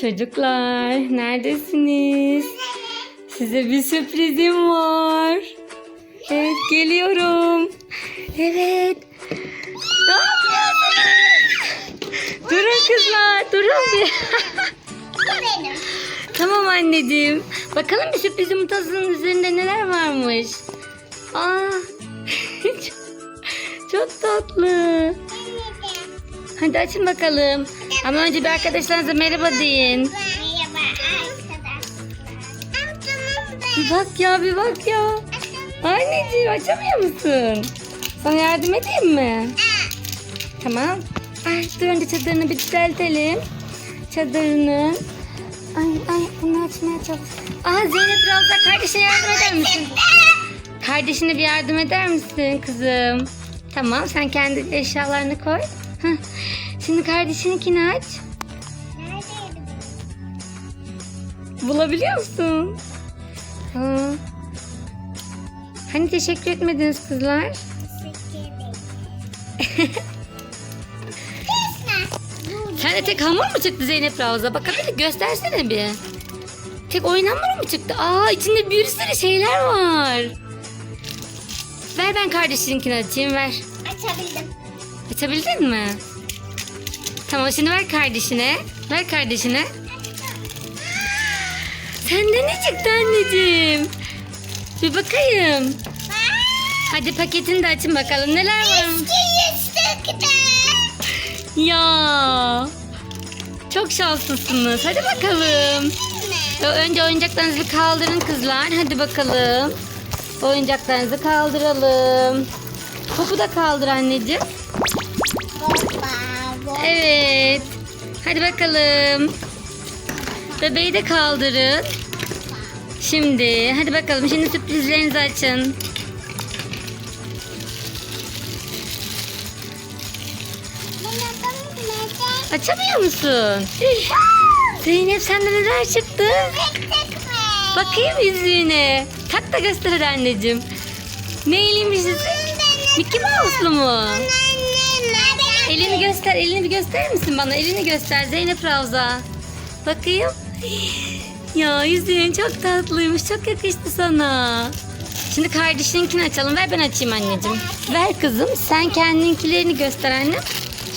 Çocuklar neredesiniz? Size bir sürprizim var. Evet geliyorum. Evet. Ne yapıyorsunuz? Durun kızlar durun bir. Tamam anneciğim. Bakalım bir sürpriz yumurtasının üzerinde neler varmış. Aa, çok, çok tatlı. Hadi açın bakalım. Ama önce bir arkadaşlarınıza merhaba deyin. Merhaba arkadaşlar. Bak ya bir bak ya. Anneciğim açamıyor musun? Sana yardım edeyim mi? Tamam. Ay dur önce çadırını bir düzeltelim. Çadırını. Ay ay bunu açmaya çalış. Aa Zeynep biraz da kardeşine yardım eder misin? Kardeşine bir yardım eder misin kızım? Tamam sen kendi eşyalarını koy. Şimdi kardeşininkini aç. Neredeydi Bulabiliyor musun? Ha. Hani teşekkür etmediniz kızlar? bu? Teşekkür ederim. Sen de tek hamur mu çıktı Zeynep Ravza? Bakabilir göstersene bir. Tek oyun hamuru mu çıktı? Aa içinde bir sürü şeyler var. Ver ben kardeşininkini açayım ver. Açabildim. Açabildin mi? Tamam şimdi ver kardeşine. Ver kardeşine. Sende ne çıktı anneciğim? Bir bakayım. Hadi paketini de açın bakalım neler var. Ya. Çok şanslısınız. Hadi bakalım. Önce oyuncaklarınızı kaldırın kızlar. Hadi bakalım. Oyuncaklarınızı kaldıralım. Topu da kaldır anneciğim. Evet. Hadi bakalım. Bebeği de kaldırın. Şimdi hadi bakalım şimdi sürprizlerinizi açın. Açamıyor musun? Zeynep sende neler çıktı? Bakayım yüzüğüne. Tak da göster anneciğim. Neyliymiş yüzük? Mickey Mouse'lu mu? Annem Elini göster, elini bir gösterir misin bana? Elini göster Zeynep Ravza. Bakayım. Ya yüzüğün çok tatlıymış, çok yakıştı sana. Şimdi kardeşininkini açalım. Ver ben açayım anneciğim. Ver kızım. Sen kendinkilerini göster annem.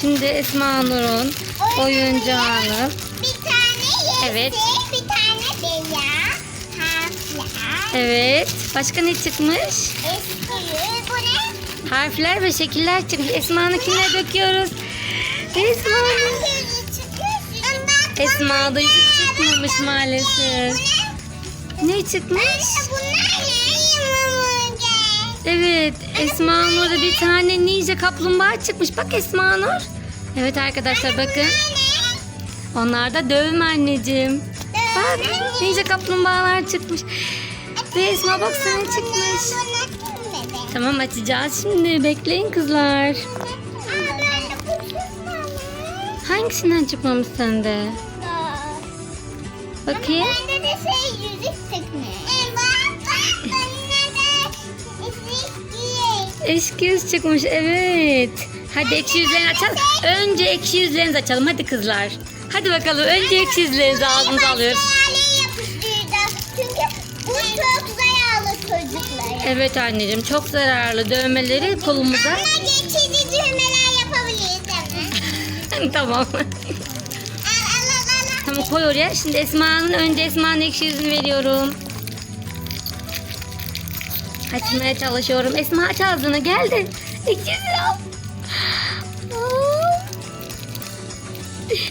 Şimdi Esma Nur'un oyuncağını. Bir tane yeşil, Evet. bir tane beyaz, harfler, Evet. Başka ne çıkmış? eski, bu ne? Harfler ve şekiller çıkmış. Esma'nınkine döküyoruz. Çıkıyor. Ondan Esma'da yüzük çıkmamış maalesef. ne? Çıkmış? Evet, Esma Nur'da bir tane ninja kaplumbağa çıkmış. Bak Esma Nur. Evet arkadaşlar bakın. Onlar da dövme anneciğim. Bak ninja kaplumbağalar çıkmış. Ve Esma bak sana çıkmış. Tamam açacağız şimdi. Bekleyin kızlar. Hangisinden çıkmamış sende? Bakayım. Bende de şey yüzük çıkmış. Eski yüz çıkmış evet. Hadi ekşi yüzlerini açalım. Önce ekşi yüzlerinizi açalım hadi kızlar. Hadi bakalım önce ekşi yüzlerinizi ağzınıza alıyoruz. Çünkü bu çok zararlı çocuklara. Evet anneciğim çok zararlı dövmeleri kolumuza. Ama geçici düğmeler yapabiliriz mi? tamam. Tamam koy oraya. Şimdi Esma'nın önce Esma'nın ekşi yüzünü veriyorum. Açmaya çalışıyorum. Esma aç ağzını geldi. Ekşi yüzünü al.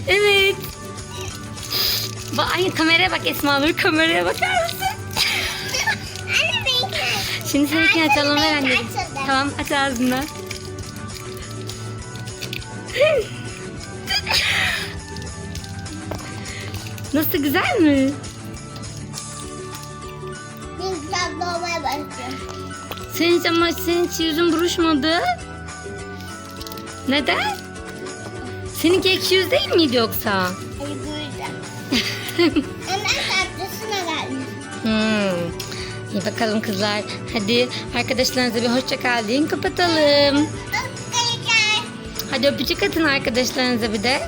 Evet. Bak, ay, kameraya bak Esma Nur kameraya bakar mısın? Şimdi seninkini açalım ver anneciğim. Tamam aç ağzını. Nasıl güzel mi? Güzel doğmaya başlıyor. Senin hiç ama senin hiç yüzün buruşmadı. Neden? Seninki ekşi yüz değil miydi yoksa? Ay bu yüzden. Hemen tatlısına gelmiş. Hmm. İyi bakalım kızlar. Hadi arkadaşlarınıza bir hoşça kal deyin kapatalım. Hadi öpücük atın arkadaşlarınıza bir de.